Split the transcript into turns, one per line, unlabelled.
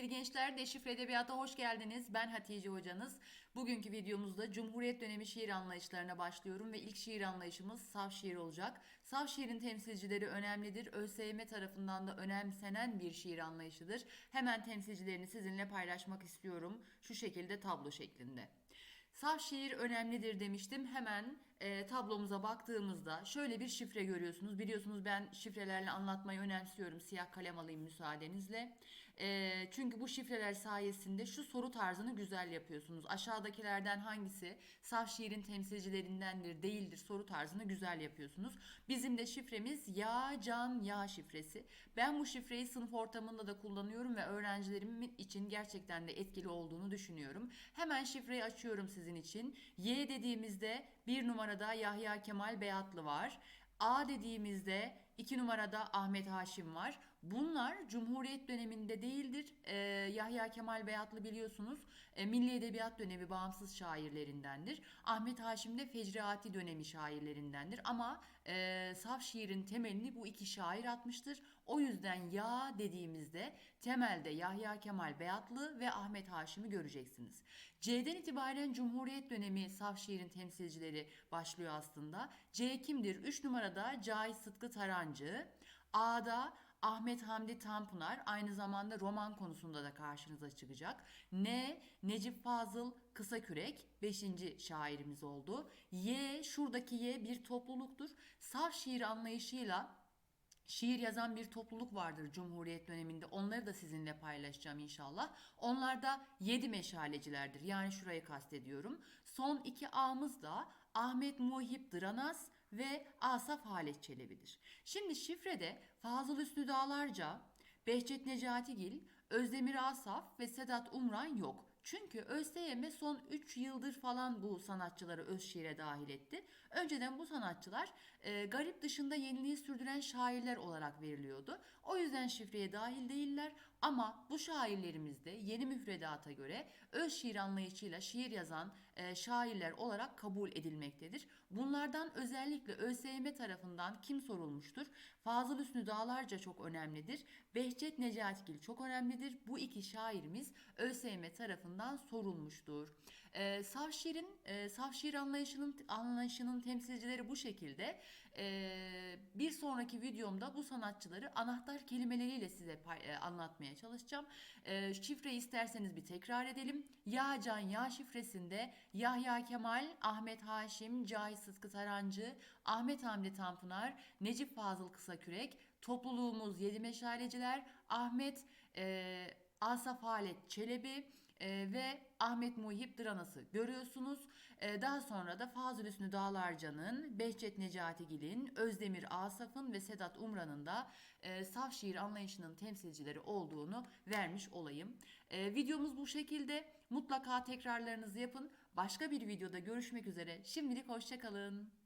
sevgili gençler, Deşifre Edebiyat'a hoş geldiniz. Ben Hatice hocanız. Bugünkü videomuzda Cumhuriyet dönemi şiir anlayışlarına başlıyorum ve ilk şiir anlayışımız saf şiir olacak. Saf şiirin temsilcileri önemlidir. ÖSYM tarafından da önemsenen bir şiir anlayışıdır. Hemen temsilcilerini sizinle paylaşmak istiyorum. Şu şekilde tablo şeklinde. Saf şiir önemlidir demiştim. Hemen e, tablomuza baktığımızda şöyle bir şifre görüyorsunuz. Biliyorsunuz ben şifrelerle anlatmayı önemsiyorum. Siyah kalem alayım müsaadenizle. Çünkü bu şifreler sayesinde şu soru tarzını güzel yapıyorsunuz. Aşağıdakilerden hangisi saf şiirin temsilcilerindendir, değildir soru tarzını güzel yapıyorsunuz. Bizim de şifremiz ya, can, ya şifresi. Ben bu şifreyi sınıf ortamında da kullanıyorum ve öğrencilerimin için gerçekten de etkili olduğunu düşünüyorum. Hemen şifreyi açıyorum sizin için. Y dediğimizde bir numarada Yahya Kemal Beyatlı var. A dediğimizde iki numarada Ahmet Haşim var. Bunlar Cumhuriyet döneminde değildir. Ee, Yahya Kemal Beyatlı biliyorsunuz e, Milli Edebiyat dönemi bağımsız şairlerindendir. Ahmet Haşim de Fecraati dönemi şairlerindendir. Ama e, saf şiirin temelini bu iki şair atmıştır. O yüzden ya dediğimizde temelde Yahya Kemal Beyatlı ve Ahmet Haşim'i göreceksiniz. C'den itibaren Cumhuriyet dönemi saf şiirin temsilcileri başlıyor aslında. C kimdir? 3 numarada Cahit Sıtkı Tarancı. A'da Ahmet Hamdi Tanpınar aynı zamanda roman konusunda da karşınıza çıkacak. N. Necip Fazıl Kısakürek 5. şairimiz oldu. Y. Şuradaki Y bir topluluktur. Saf şiir anlayışıyla Şiir yazan bir topluluk vardır Cumhuriyet döneminde. Onları da sizinle paylaşacağım inşallah. Onlar da yedi meşalecilerdir. Yani şurayı kastediyorum. Son iki A'mız da Ahmet Muhip Dıranaz ve Asaf Halet Çelebi'dir. Şimdi şifrede Fazıl Üstü Dağlarca, Behçet Necatigil, Özdemir Asaf ve Sedat Umran yok. Çünkü ÖSYM son 3 yıldır falan bu sanatçıları öz şiire dahil etti. Önceden bu sanatçılar e, garip dışında yeniliği sürdüren şairler olarak veriliyordu. O yüzden şifreye dahil değiller ama bu şairlerimiz de yeni müfredata göre öz şiir anlayışıyla şiir yazan e, şairler olarak kabul edilmektedir. Bunlardan özellikle ÖSYM tarafından kim sorulmuştur? Fazıl Hüsnü Dağlarca çok önemlidir. Behçet Necatigil çok önemlidir. Bu iki şairimiz ÖSYM tarafından sorulmuştur. E, saf e, saf anlayışının anlayışının temsilcileri bu şekilde. E, bir sonraki videomda bu sanatçıları anahtar kelimeleriyle size e, anlatmaya çalışacağım. E, şifreyi isterseniz bir tekrar edelim. Ya Can Ya şifresinde Yahya Kemal, Ahmet Haşim, Cahit Sıtkı Tarancı, Ahmet Hamdi Tanpınar, Necip Fazıl Kısakürek, topluluğumuz Yedi Meşaleciler, Ahmet e, Asaf Halet Çelebi e, ve Ahmet Muhip Dıranası görüyorsunuz. E, daha sonra da Fazıl Hüsnü Dağlarca'nın, Behçet Necatigil'in, Özdemir Asaf'ın ve Sedat Umran'ın da e, saf şiir anlayışının temsilcileri olduğunu vermiş olayım. E, videomuz bu şekilde. Mutlaka tekrarlarınızı yapın. Başka bir videoda görüşmek üzere. Şimdilik hoşçakalın.